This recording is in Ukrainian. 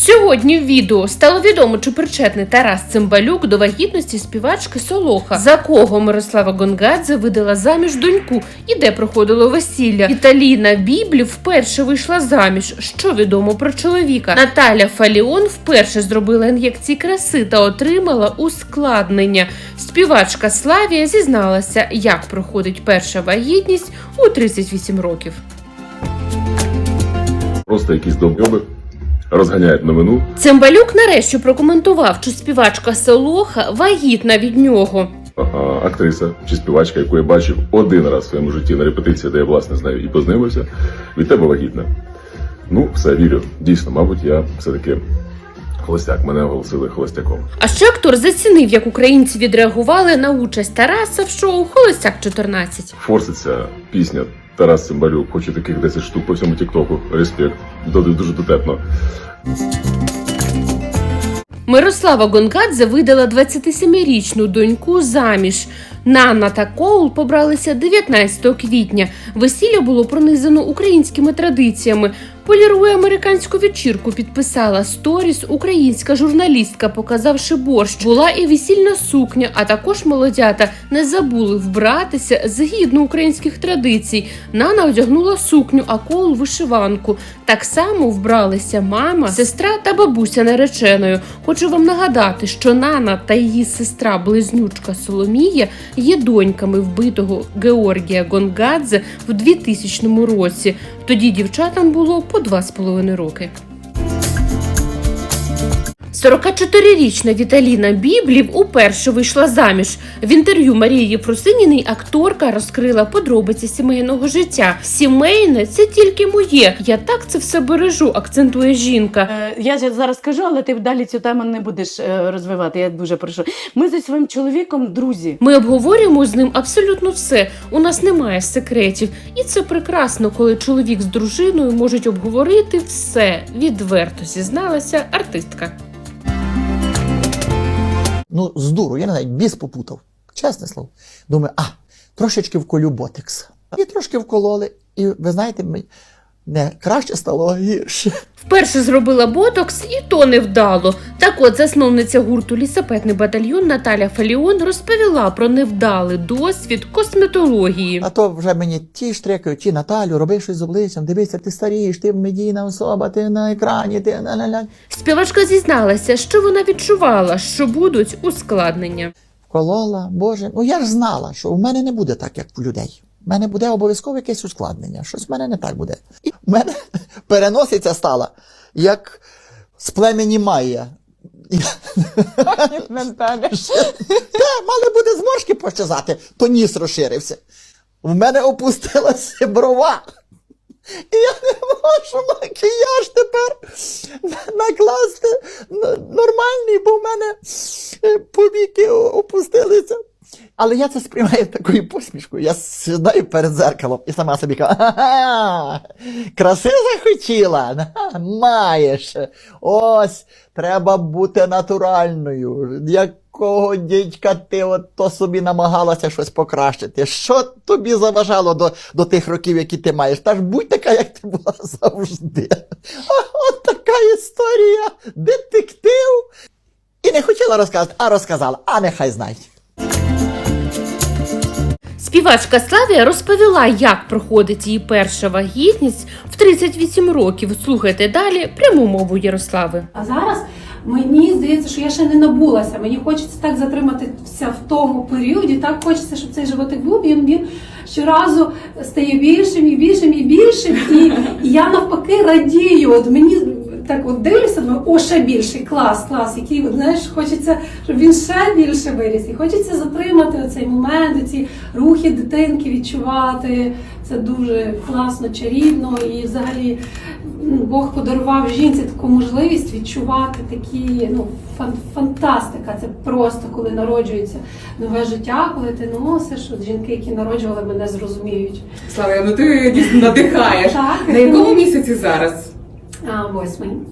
Сьогодні в відео стало відомо, чи причетний Тарас Цимбалюк до вагітності співачки Солоха, за кого Мирослава Гонгадзе видала заміж доньку і де проходило весілля. Віталіна Біблі вперше вийшла заміж. Що відомо про чоловіка? Наталя Фаліон вперше зробила ін'єкції краси та отримала ускладнення. Співачка Славія зізналася, як проходить перша вагітність у 38 років. Просто якісь довбьоби розганяють новину. Цимбалюк нарешті прокоментував, що співачка Солоха вагітна від нього. Актриса чи співачка, яку я бачив один раз в своєму житті на репетиції, де я власне з нею і познайомився, від тебе вагітна. Ну, все вірю. Дійсно, мабуть, я все-таки холостяк. Мене оголосили холостяком. А ще актор зацінив, як українці відреагували на участь Тараса в шоу Холостяк 14. Форситься пісня Тарас Цимбалюк, хоче таких 10 штук по всьому Тіктоку. Респект. Дуже, дотепно. Мирослава Гонгадзе видала 27-річну доньку заміж. Нана та Коул побралися 19 квітня. Весілля було пронизано українськими традиціями. Полірує американську вечірку, підписала сторіс українська журналістка, показавши борщ. Була і весільна сукня, а також молодята не забули вбратися згідно українських традицій. Нана одягнула сукню, а Коул вишиванку. Так само вбралися мама, сестра та бабуся нареченою. Хочу вам нагадати, що Нана та її сестра близнючка Соломія є доньками вбитого Георгія Гонгадзе в 2000 році. Тоді дівчатам було по з половиною роки. 44-річна Віталіна Біблів уперше вийшла заміж. В інтерв'ю Марії Єфросиніній акторка розкрила подробиці сімейного життя. Сімейне це тільки моє. Я так це все бережу, акцентує жінка. Е, Я зараз скажу, але ти далі цю тему не будеш е, розвивати. Я дуже прошу. Ми зі своїм чоловіком друзі. Ми обговорюємо з ним абсолютно все. У нас немає секретів, і це прекрасно, коли чоловік з дружиною можуть обговорити все. Відверто зізналася артистка. Ну, з дуру, я не знаю, біс попутав. Чесне слово. Думаю, а, трошечки вколю ботекс. І трошки вкололи, і ви знаєте, мені не краще стало, а гірше. Вперше зробила ботокс, і то невдало. Так от засновниця гурту Лісапетний батальйон Наталя Фаліон розповіла про невдалий досвід косметології. А то вже мені ті штрикають, ті Наталю, роби щось з обличчям, дивися, ти старієш, ти медійна особа, ти на екрані, ти ля-ля-ля. Співачка зізналася, що вона відчувала, що будуть ускладнення. Вколола, Боже. Ну я ж знала, що в мене не буде так, як у людей. У мене буде обов'язково якесь ускладнення. Щось в мене не так буде. І в мене переносиця стала, як з племені Майя. Те, мали буде зморшки пощазати, то ніс розширився. В мене опустилася брова. І я не можу макіяж тепер накласти нормальний, бо в мене е, повіки опустилися. Але я це сприймаю такою посмішкою. Я сідаю перед зеркалом і сама собі кажу, «Ага, краси захотіла? Маєш. Ось, треба бути натуральною. Якого дідька ти от то собі намагалася щось покращити? Що тобі заважало до, до тих років, які ти маєш? Та ж будь така, як ти була завжди. От така історія. Детектив. І не хотіла розказати, а розказала, а нехай знають. Співачка Славія розповіла, як проходить її перша вагітність в 38 років. Слухайте далі пряму мову Ярослави. А зараз мені здається, що я ще не набулася. Мені хочеться так затриматися в тому періоді. Так хочеться, щоб цей животик був. Він він щоразу стає більшим і більшим і більшим. І, я навпаки радію. От мені так от дивлюся, думаю, о, ще більший клас, клас, який от, знаєш, хочеться, щоб він ще більше виріс. І хочеться затримати оцей момент, ці рухи дитинки відчувати. Це дуже класно, чарівно і взагалі Бог подарував жінці таку можливість відчувати такі ну фан- фантастика. Це просто коли народжується нове життя, коли ти носиш. От жінки, які народжували, мене зрозуміють. Слава, ну ти дійсно надихаєш. Так. На якому місяці зараз? А восьмий.